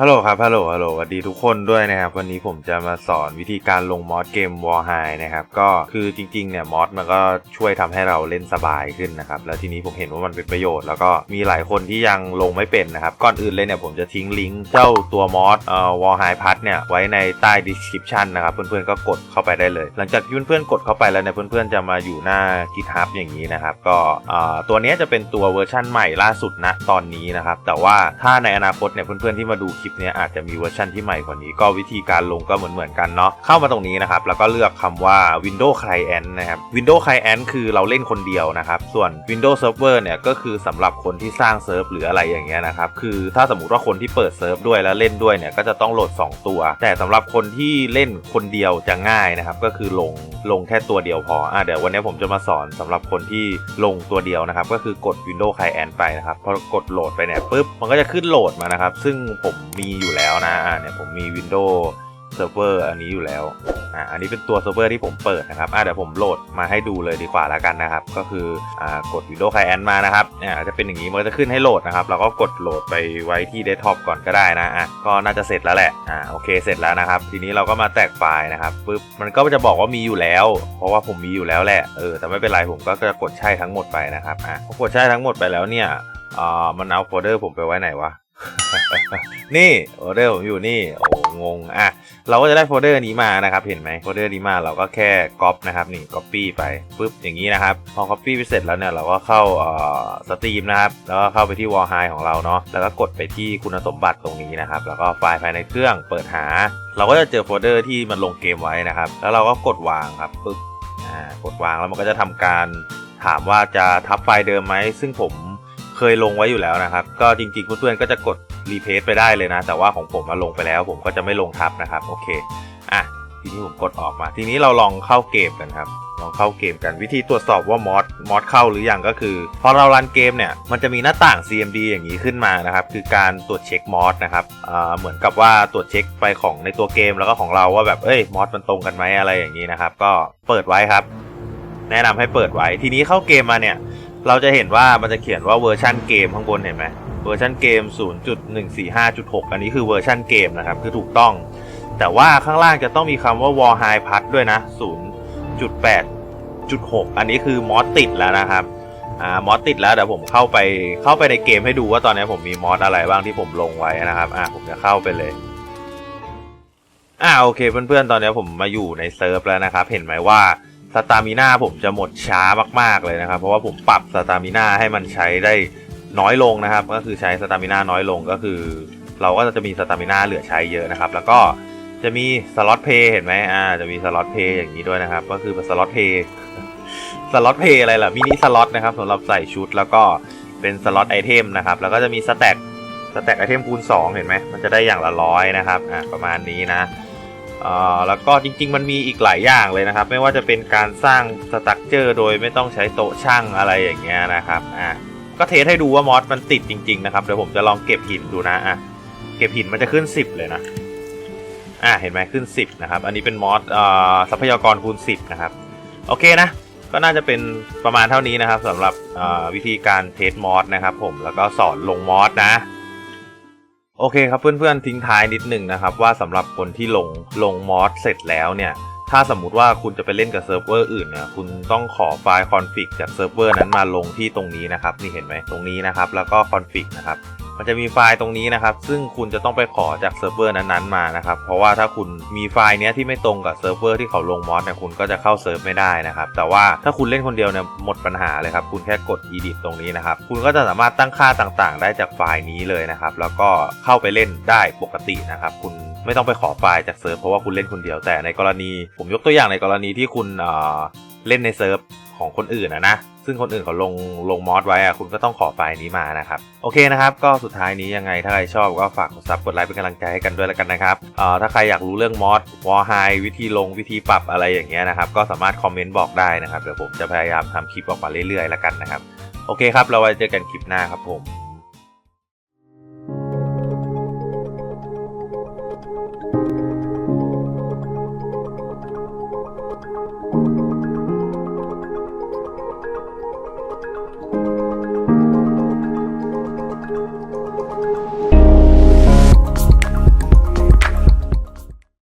ฮัลโหลครับ ฮัลโหล ฮัลโหลสวัสดีทุกคนด้วยนะครับ วันนี้ผมจะมาสอนวิธีการลงมอดเกม War High นะครับ ก็คือจริงๆ เนี่ยมอดมันก็ช่วยทำให้เราเล่นสบายขึ้นนะครับ แล้วทีนี้ผมเห็นว่ามันเป็นประโยชน์ แล้วก็มีหลายคนที่ยังลงไม่เป็นนะครับ ก่อนอื่นเลยเนี่ยผมจะทิ้งลิงก์เจ้าตัวมอดเอ่อ War High Pass เนี่ยไว้ในใต้ description นะครับ เพื่อนๆ ก็กดเข้าไปได้เลย หลังจากที่เพื่อนๆ กดเข้าไปแล้วเนี่ยเพื่อนๆ จะมาอยู่หน้า GitHub อย่างนี้นะครับ ก็เอ่อตัวนี้จะเป็นตัวเวอร์ชั่นใหม่ล่าสุดนะตอนนี้นะครับ แต่ว่าถ้าในอนาคตเนี่ยเพื่อนๆที่มาดูคลิปเนี้ยอาจจะมีเวอร์ชันที่ใหม่กว่านี้ ก็วิธีการลงก็เหมือนๆกันเนาะเข้ามาตรงนี้นะครับแล้วก็เลือกคำว่า Windows Client นะครับ Windows Client คือเราเล่นคนเดียวนะครับส่วน Windows Server เนี่ยก็คือสำหรับคนที่สร้างเซิร์ฟหรืออะไรอย่างเงี้ยนะครับคือถ้าสมมติว่าคนที่เปิดเซิร์ฟด้วยแล้วเล่นด้วยเนี่ยก็จะต้องโหลด 2 ตัว แต่สำหรับคนที่เล่นคนเดียวจะง่ายนะครับก็คือลงลงแค่ตัวเดียวพออะเดี๋ยววันนี้ผมจะมาสอนสำหรับคนที่ลงตัวเดียวนะครับก็คือกด Windows Client ไปนะครับพอกดโหลดไปเนี่ยปุ๊บมันก็จะขึ้นโหลดมานะครับซึ่งผมมีอยู่แล้วนะอ่าเนี่ยผมมี Windows Server อันนี้อยู่แล้วอ่าอันนี้เป็นตัวเซิร์ฟเวอร์ที่ผมเปิดนะครับอ่าเดี๋ยวผมโหลดมาให้ดูเลยดีกว่าแล้วกันนะครับ ก็คืออ่ากด Windows Client มานะครับเนี่ยจะเป็นอย่างนี้มันจะขึ้นให้โหลดนะครับเราก็กดโหลดไปไว้ที่เดสก์ท็อปก่อนก็ได้นะอะก็น่าจะเสร็จแล้วแหละอ่าโอเคเสร็จแล้วนะครับ ทีนี้เราก็มาแตกไฟล์นะครับปุ๊บมันก็จะบอกว่ามีอยู่แล้ว เพราะว่าผมมีอยู่แล้วแหละเออแต่ไม่เป็นไรผมก็จะกดใช่ทั้งหมดไปนะครับอะพอกดใช่ทั้งหมดไปแล้วเนี่ยอ่ามันเอาโฟลเดอร์ผมไปไว้ไหนวะ นี่โฟลเดอร์ผมอยู่นี่โอ้งงอะเราก็จะได้โฟลเดอร์นี้มานะครับ เห็นไหมโฟลเดอร์นี้มาเราก็แค่ก๊อปนะครับนี่ก๊อปปี้ไปปุ๊บอย่างนี้นะครับพอก๊อปปี้ไปเสร็จแล้วเนี่ยเราก็เข้าเอ่อสตรีมนะครับแล้วก็เข้าไปที่วอลไฮของเราเนาะแล้วก็กดไปที่คุณสมบัติตรงนี้นะครับ แล้วก็ไฟล์ภายในเครื่องเปิดหา เราก็จะเจอโฟลเดอร์ที่มันลงเกมไว้นะครับ แล้วเราก็กดวางครับปึ๊บอ่ากดวางแล้วมันก็จะทำการถามว่าจะทับไฟล์เดิมไหมซึ่งผมเคยลงไว้อยู่แล้วนะครับ ก็จริงๆเพื่อนๆก็จะกด รีเพสไปได้เลยนะ แต่ว่าของผมมาลงไปแล้ว ผมก็จะไม่ลงทับนะครับ โอเค อะ ทีนี้ผมกดออกมา ทีนี้เราลองเข้าเกมกันครับ ลองเข้าเกมกัน วิธีตรวจสอบว่ามอสมอสเข้าหรือยังก็คือ พอเรารันเกมเนี่ย มันจะมีหน้าต่าง CMD อย่างนี้ขึ้นมานะครับ คือการตรวจเช็คมอสนะครับ อ่า เหมือนกับว่าตรวจเช็คไปของในตัวเกมแล้วก็ของเราว่าแบบ เอ้ย มอสมันตรงกันไหมอะไรอย่างนี้นะครับ ก็เปิดไว้ครับ แนะนำให้เปิดไว้ ทีนี้เข้าเกมมาเนี่ย เราจะเห็นว่ามันจะเขียนว่าเวอร์ชันเกมข้างบนเห็นไหม เวอร์ชันเกม 0.145.6 อันนี้คือเวอร์ชันเกมนะครับ คือถูกต้อง แต่ว่าข้างล่างจะต้องมีคำว่า War High Pass ด้วยนะ 0.8.6 อันนี้คือมอสติดแล้วนะครับอ่ามอสติดแล้วเดี๋ยวผมเข้าไปเข้าไปในเกมให้ดูว่าตอนนี้ผมมีมอสอะไรบ้างที่ผมลงไว้นะครับอ่าผมจะเข้าไปเลยอ่าโอเคเพื่อนๆ ตอนนี้ผมมาอยู่ในเซิร์ฟแล้วนะครับ เห็นไหมว่าสตามิน่าผมจะหมดช้ามากๆเลยนะครับ เพราะว่าผมปรับสตามิน่าให้มันใช้ได้ น้อยลงนะครับ ก็คือใช้สตามิน่าน้อยลงก็คือ เราก็จะมีสตามิน่าเหลือใช้เยอะนะครับ แล้วก็จะมีสล็อตเพย์เห็นไหมอ่าจะมีสล็อตเพย์อย่างนี้ด้วยนะครับ ก็คือสล็อตเพย์สล็อตเพย์อะไรล่ะมินิสล็อตนะครับสำหรับใส่ชุดแล้วก็เป็นสล็อตไอเทมนะครับ แล้วก็จะมีสแต็กสแต็กไอเทมคูณ 2 เห็นไหมมันจะได้อย่างละร้อยนะครับอ่าประมาณนี้นะอ่าแล้วก็จริง ๆ มันมีอีกหลายอย่างเลยนะครับ ไม่ว่าจะเป็นการสร้างสตั๊กเจอร์โดยไม่ต้องใช้โต๊ะช่างอะไรอย่างเงี้ยนะครับอะ ก็เทสให้ดูว่ามอสมันติดจริง ๆ นะครับ เดี๋ยวผมจะลองเก็บหินดูนะอะเก็บหินมันจะขึ้น 10 เลยนะ อะเห็นไหมขึ้น 10 นะครับ อันนี้เป็นมอสอ่าทรัพยากรคูณ 10 นะครับ โอเคนะ ก็น่าจะเป็นประมาณเท่านี้นะครับสำหรับวิธีการเทสมอสนะครับผมแล้วก็สอนลงมอสนะโอเคครับเพื่อนๆทิ้งท้ายนิดหนึ่งนะครับว่าสำหรับคนที่ลงลงมอสเสร็จแล้วเนี่ย ถ้าสมมุติว่าคุณจะไปเล่นกับเซิร์ฟเวอร์อื่นเนี่ยคุณต้องขอไฟล์คอนฟิกจากเซิร์ฟเวอร์นั้นมาลงที่ตรงนี้นะครับนี่เห็นไหมตรงนี้นะครับ แล้วก็คอนฟิกนะครับมันจะมีไฟล์ตรงนี้นะครับ ซึ่งคุณจะต้องไปขอจากเซิร์ฟเวอร์นั้นๆมานะครับ เพราะว่าถ้าคุณมีไฟล์เนี้ยที่ไม่ตรงกับเซิร์ฟเวอร์ที่เขาลงมอสเนี่ยคุณก็จะเข้าเซิร์ฟไม่ได้นะครับ แต่ว่าถ้าคุณเล่นคนเดียวเนี่ยหมดปัญหาเลยครับ คุณแค่กด edit ตรงนี้นะครับ คุณก็จะสามารถตั้งค่าต่างๆ ได้จากไฟล์นี้เลยนะครับ แล้วก็เข้าไปเล่นได้ปกตินะครับ คุณ ไม่ต้องไปขอไฟล์จากเซิร์ฟเพราะว่าคุณเล่นคนเดียวแต่ในกรณี ผมยกตัวอย่างในกรณีที่คุณเอ่อเล่นในเซิร์ฟของคนอื่นนะนะซึ่งคนอื่นเขาลงลงมอสไว้อะคุณก็ต้องขอไฟล์นี้มานะครับ โอเคนะครับ ก็สุดท้ายนี้ยังไงถ้าใครชอบก็ฝากกดซับกดไลค์เป็นกำลังใจให้กันด้วยแล้วกันนะครับเอ่อถ้าใครอยากรู้เรื่องมอสวอลไฮวิธีลงวิธีปรับอะไรอย่างเงี้ยนะครับ ก็สามารถคอมเมนต์บอกได้นะครับเดี๋ยวผมจะพยายามทำคลิปออกมาเรื่อยๆแล้วกันนะครับ โอเคครับ เราไว้เจอกันคลิปหน้าครับผม